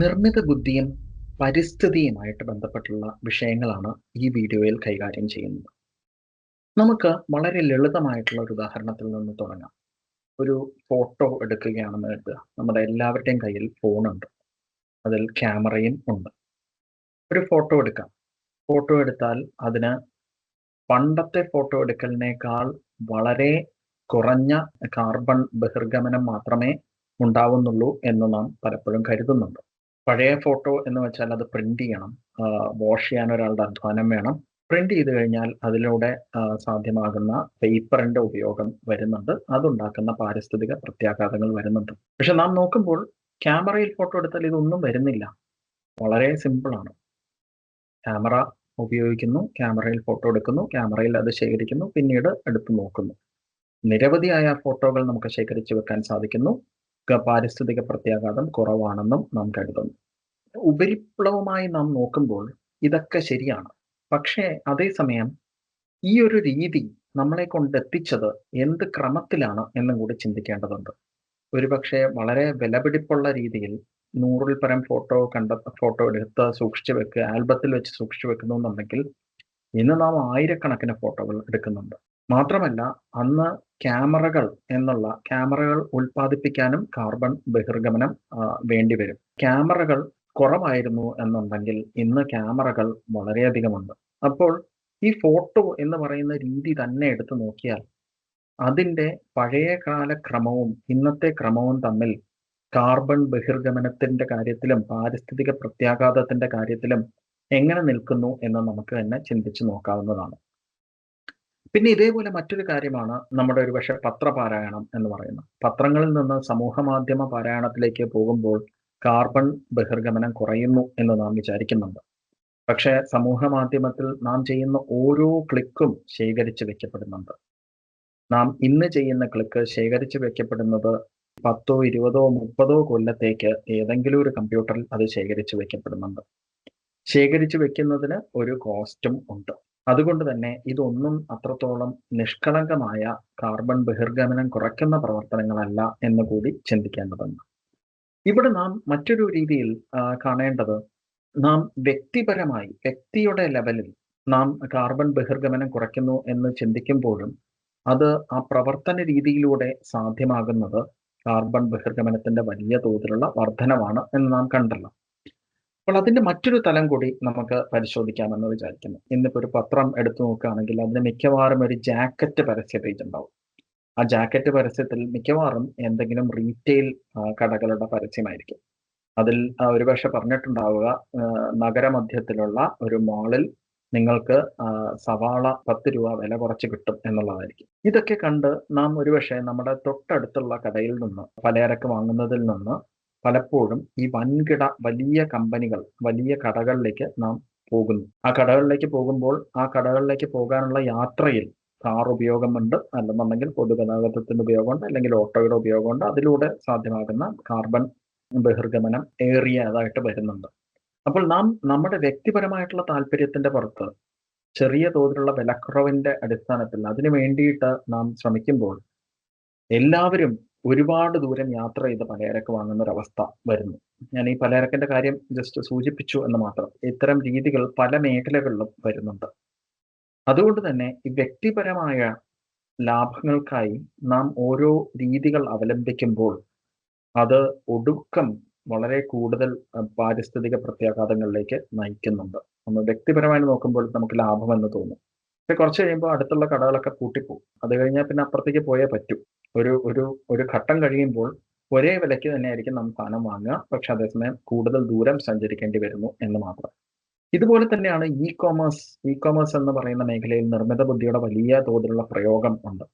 നിർമ്മിത ബുദ്ധിയും പരിസ്ഥിതിയുമായിട്ട് ബന്ധപ്പെട്ടുള്ള വിഷയങ്ങളാണ് ഈ വീഡിയോയിൽ കൈകാര്യം ചെയ്യുന്നത്. നമുക്ക് വളരെ ലളിതമായിട്ടുള്ള ഒരു ഉദാഹരണത്തിൽ നിന്ന് തുടങ്ങാം. ഒരു ഫോട്ടോ എടുക്കുകയാണെന്ന് കരുതുക. നമ്മുടെ എല്ലാവരുടെയും കയ്യിൽ ഫോണുണ്ട് അതിൽ ക്യാമറയും ഉണ്ട്. ഒരു ഫോട്ടോ എടുക്കാം. ഫോട്ടോ എടുത്താൽ അതിന് പണ്ടത്തെ ഫോട്ടോ എടുക്കലിനേക്കാൾ വളരെ കുറഞ്ഞ കാർബൺ ബഹിർഗമനം മാത്രമേ ഉണ്ടാവുന്നുള്ളൂ എന്ന് നാം പലപ്പോഴും കരുതുന്നുണ്ട്. പഴയ ഫോട്ടോ എന്ന് വെച്ചാൽ അത് പ്രിന്റ് ചെയ്യണം. വാഷ് ചെയ്യാൻ ഒരാളുടെ അധ്വാനം വേണം. പ്രിന്റ് ചെയ്ത് കഴിഞ്ഞാൽ അതിലൂടെ സാധ്യമാകുന്ന പേപ്പറിന്റെ ഉപയോഗം വരുന്നുണ്ട്. അതുണ്ടാക്കുന്ന പാരിസ്ഥിതിക പ്രത്യാഘാതങ്ങൾ വരുന്നുണ്ട്. പക്ഷെ നാം നോക്കുമ്പോൾ ക്യാമറയിൽ ഫോട്ടോ എടുത്താൽ ഇതൊന്നും വരുന്നില്ല. വളരെ സിമ്പിളാണ് ക്യാമറ ഉപയോഗിക്കുന്നു ക്യാമറയിൽ ഫോട്ടോ എടുക്കുന്നു ക്യാമറയിൽ അത് ശേഖരിക്കുന്നു പിന്നീട് എടുത്തു നോക്കുന്നു. നിരവധിയായ ഫോട്ടോകൾ നമുക്ക് ശേഖരിച്ചു വെക്കാൻ സാധിക്കുന്നു. പാരിസ്ഥിതിക പ്രത്യാഘാതം കുറവാണെന്നും നാം കരുതുന്നു. ഉപരിപ്ലവമായി നാം നോക്കുമ്പോൾ ഇതൊക്കെ ശരിയാണ്. പക്ഷേ അതേസമയം ഈ ഒരു രീതി നമ്മളെ കൊണ്ടെത്തിച്ചത് എന്ത് ക്രമത്തിലാണ് എന്നും കൂടി ചിന്തിക്കേണ്ടതുണ്ട്. ഒരുപക്ഷെ വളരെ വിലപിടിപ്പുള്ള രീതിയിൽ നൂറിൽ പരം ഫോട്ടോ കണ്ട ഫോട്ടോ എടുത്ത് സൂക്ഷിച്ചു വെക്കുക ആൽബത്തിൽ വെച്ച് സൂക്ഷിച്ചു വെക്കുന്നു എന്നുണ്ടെങ്കിൽ ഇന്ന് നാം ആയിരക്കണക്കിന് ഫോട്ടോകൾ എടുക്കുന്നുണ്ട്. മാത്രമല്ല അന്ന് ക്യാമറകൾ എന്നുള്ള ക്യാമറകൾ ഉൽപ്പാദിപ്പിക്കാനും കാർബൺ ബഹിർഗമനം വേണ്ടിവരും. ക്യാമറകൾ കുറവായിരുന്നു എന്നുണ്ടെങ്കിൽ ഇന്ന് ക്യാമറകൾ വളരെയധികമുണ്ട്. അപ്പോൾ ഈ ഫോട്ടോ എന്ന് പറയുന്ന രീതി തന്നെ എടുത്തു നോക്കിയാൽ അതിന്റെ പഴയകാല ക്രമവും ഇന്നത്തെ ക്രമവും തമ്മിൽ കാർബൺ ബഹിർഗമനത്തിന്റെ കാര്യത്തിലും പാരിസ്ഥിതിക പ്രത്യാഘാതത്തിന്റെ കാര്യത്തിലും എങ്ങനെ നിൽക്കുന്നു എന്ന് നമുക്ക് തന്നെ ചിന്തിച്ചു നോക്കാവുന്നതാണ്. പിന്നെ ഇതേപോലെ മറ്റൊരു കാര്യമാണ് നമ്മുടെ ഒരു പക്ഷേ പത്രപാരായണം എന്ന് പറയുന്നത്. പത്രങ്ങളിൽ നിന്ന് സമൂഹ മാധ്യമ പാരായണത്തിലേക്ക് പോകുമ്പോൾ കാർബൺ ബഹിർഗമനം കുറയുന്നു എന്ന് നാം വിചാരിക്കുന്നുണ്ട്. പക്ഷേ സമൂഹ മാധ്യമത്തിൽ നാം ചെയ്യുന്ന ഓരോ ക്ലിക്കും ശേഖരിച്ച് വെക്കപ്പെടുന്നുണ്ട്. നാം ഇന്ന് ചെയ്യുന്ന ക്ലിക്ക് ശേഖരിച്ച് വെക്കപ്പെടുന്നത് പത്തോ ഇരുപതോ മുപ്പതോ കൊല്ലത്തേക്ക് ഏതെങ്കിലും ഒരു കമ്പ്യൂട്ടറിൽ അത് ശേഖരിച്ച് വെക്കപ്പെടുന്നുണ്ട്. ശേഖരിച്ച് വെക്കുന്നതിന് ഒരു കോസ്റ്റും ഉണ്ട്. അതുകൊണ്ട് തന്നെ ഇതൊന്നും അത്രത്തോളം നിഷ്കളങ്കമായ കാർബൺ ബഹിർഗമനം കുറയ്ക്കുന്ന പ്രവർത്തനങ്ങളല്ല എന്ന് കൂടി ചിന്തിക്കേണ്ടതുണ്ട്. ഇവിടെ നാം മറ്റൊരു രീതിയിൽ കാണേണ്ടത് നാം വ്യക്തിപരമായി വ്യക്തിയുടെ ലെവലിൽ നാം കാർബൺ ബഹിർഗമനം കുറയ്ക്കുന്നു എന്ന് ചിന്തിക്കുമ്പോഴും അത് ആ പ്രവർത്തന രീതിയിലൂടെ സാധ്യമാകുന്നത് കാർബൺ ബഹിർഗമനത്തിന്റെ വലിയ തോതിലുള്ള വർധനമാണ് എന്ന് നാം കണ്ടല്ലോ. അപ്പോൾ അതിന്റെ മറ്റൊരു തലം കൂടി നമുക്ക് പരിശോധിക്കാമെന്ന് വിചാരിക്കുന്നു. ഇന്നിപ്പോ ഒരു പത്രം എടുത്തു നോക്കുകയാണെങ്കിൽ അതിന് മിക്കവാറും ഒരു ജാക്കറ്റ് പരസ്യ പേജ് ഉണ്ടാവും ആ ജാക്കറ്റ് പരസ്യത്തിൽ മിക്കവാറും എന്തെങ്കിലും റീറ്റെയിൽ കടകളുടെ പരസ്യമായിരിക്കും. അതിൽ ഒരുപക്ഷെ പറഞ്ഞിട്ടുണ്ടാവുക നഗരമധ്യത്തിലുള്ള ഒരു മാളിൽ നിങ്ങൾക്ക് സവാള പത്ത് രൂപ വില കുറച്ച് കിട്ടും എന്നുള്ളതായിരിക്കും. ഇതൊക്കെ കണ്ട് നാം ഒരുപക്ഷെ നമ്മുടെ തൊട്ടടുത്തുള്ള കടയിൽ നിന്ന് പലചരക്ക് വാങ്ങുന്നതിൽ നിന്ന് പലപ്പോഴും ഈ വൻകിട വലിയ കമ്പനികൾ വലിയ കടകളിലേക്ക് നാം പോകുന്നു. ആ കടകളിലേക്ക് പോകുമ്പോൾ ആ കടകളിലേക്ക് പോകാനുള്ള യാത്രയിൽ കാർ ഉപയോഗമുണ്ട്. അല്ലെന്നുണ്ടെങ്കിൽ പൊതുഗതാഗതത്തിന്റെ ഉപയോഗമുണ്ട്. അല്ലെങ്കിൽ ഓട്ടോയുടെ ഉപയോഗമുണ്ട്. അതിലൂടെ സാധ്യമാകുന്ന കാർബൺ ബഹിർഗമനം ഏറിയതായിട്ട് വരുന്നുണ്ട്. അപ്പോൾ നാം നമ്മുടെ വ്യക്തിപരമായിട്ടുള്ള താല്പര്യത്തിന്റെ പുറത്ത് ചെറിയ തോതിലുള്ള വിലക്കുറവിന്റെ അടിസ്ഥാനത്തിൽ അതിനു വേണ്ടിയിട്ട് നാം ശ്രമിക്കുമ്പോൾ എല്ലാവരും ഒരുപാട് ദൂരം യാത്ര ചെയ്ത് പലചരക്ക് വാങ്ങുന്ന ഒരു അവസ്ഥ വരുന്നു. ഞാൻ ഈ പലചരക്കിന്റെ കാര്യം ജസ്റ്റ് സൂചിപ്പിച്ചു എന്ന് മാത്രം. ഇത്തരം രീതികൾ പല മേഖലകളിലും വരുന്നുണ്ട്. അതുകൊണ്ട് തന്നെ ഈ വ്യക്തിപരമായ ലാഭങ്ങൾക്കായി നാം ഓരോ രീതികൾ അവലംബിക്കുമ്പോൾ അത് ഒടുക്കം വളരെ കൂടുതൽ പാരിസ്ഥിതിക പ്രത്യാഘാതങ്ങളിലേക്ക് നയിക്കുന്നുണ്ട്. നമ്മൾ വ്യക്തിപരമായി നോക്കുമ്പോൾ നമുക്ക് ലാഭമെന്ന് തോന്നും. പക്ഷെ കുറച്ച് കഴിയുമ്പോൾ അടുത്തുള്ള കടകളൊക്കെ പൂട്ടിപ്പോകും. അത് കഴിഞ്ഞാൽ പിന്നെ അപ്പുറത്തേക്ക് പോയേ പറ്റൂ. ഒരു ഒരു ഒരു ഘട്ടം കഴിയുമ്പോൾ ഒരേ വിലയ്ക്ക് തന്നെയായിരിക്കും നാം സാധനം വാങ്ങുക. പക്ഷെ അതേസമയം കൂടുതൽ ദൂരം സഞ്ചരിക്കേണ്ടി വരുന്നു എന്ന് മാത്രം. ഇതുപോലെ തന്നെയാണ് ഇ കോമേഴ്സ് ഇ കോമേഴ്സ് എന്ന് പറയുന്ന മേഖലയിൽ നിർമ്മിത ബുദ്ധിയുടെ വലിയ തോതിലുള്ള പ്രയോഗം ഉണ്ട്.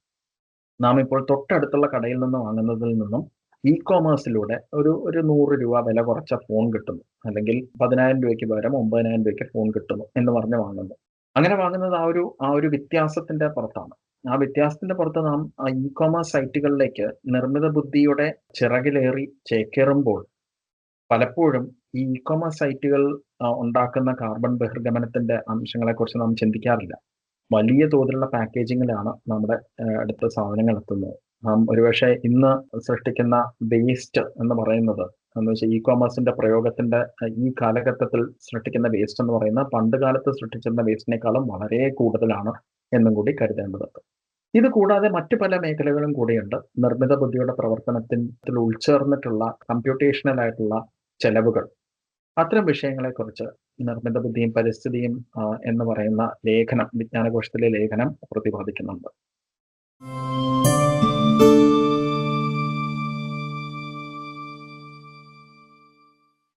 നാം ഇപ്പോൾ തൊട്ടടുത്തുള്ള കടയിൽ നിന്ന് വാങ്ങുന്നതിൽ നിന്നും ഇ കോമേഴ്സിലൂടെ ഒരു ഒരു നൂറ് രൂപ വില കുറച്ച ഫോൺ കിട്ടുന്നു. അല്ലെങ്കിൽ പതിനായിരം രൂപയ്ക്ക് പകരം ഒമ്പതിനായിരം രൂപയ്ക്ക് ഫോൺ കിട്ടുന്നു എന്ന് പറഞ്ഞ് വാങ്ങുന്നു. അങ്ങനെ വാങ്ങുന്നത് ആ ഒരു ആ ഒരു വ്യത്യാസത്തിന്റെ പുറത്താണ്. ആ വ്യത്യാസത്തിന്റെ പുറത്ത് നാം ഇ കോമേഴ്സ് സൈറ്റുകളിലേക്ക് നിർമ്മിത ബുദ്ധിയുടെ ചിറകിലേറി ചേക്കേറുമ്പോൾ പലപ്പോഴും ഈ ഇ കോമേഴ്സ് സൈറ്റുകൾ ഉണ്ടാക്കുന്ന കാർബൺ ബഹിർഗമനത്തിന്റെ അംശങ്ങളെ കുറിച്ച് നാം ചിന്തിക്കാറില്ല. വലിയ തോതിലുള്ള പാക്കേജിങ്ങിലാണ് നമ്മുടെ അടുത്ത സാധനങ്ങൾ എത്തുന്നത്. നാം ഒരുപക്ഷെ ഇന്ന് സൃഷ്ടിക്കുന്ന വേസ്റ്റ് എന്ന് പറയുന്നത് എന്ന് വെച്ചാൽ ഇ കോമേഴ്സിന്റെ പ്രയോഗത്തിന്റെ ഈ കാലഘട്ടത്തിൽ സൃഷ്ടിക്കുന്ന വേസ്റ്റ് എന്ന് പറയുന്ന പണ്ട് കാലത്ത് സൃഷ്ടിച്ചിരുന്ന വേസ്റ്റിനേക്കാളും വളരെ കൂടുതലാണ് എന്നും കൂടി കരുതേണ്ടതുണ്ട്. ഇത് കൂടാതെ മറ്റു പല മേഖലകളും കൂടിയുണ്ട്. നിർമ്മിത ബുദ്ധിയുടെ പ്രവർത്തനത്തിൽ ഉൾച്ചേർന്നിട്ടുള്ള കമ്പ്യൂട്ടേഷണൽ ആയിട്ടുള്ള ചെലവുകൾ. അത്തരം വിഷയങ്ങളെക്കുറിച്ച് നിർമ്മിത ബുദ്ധിയും പരിസ്ഥിതിയും എന്ന് പറയുന്ന ലേഖനം വിജ്ഞാനകോശത്തിലെ ലേഖനം പ്രതിപാദിക്കുന്നുണ്ട്.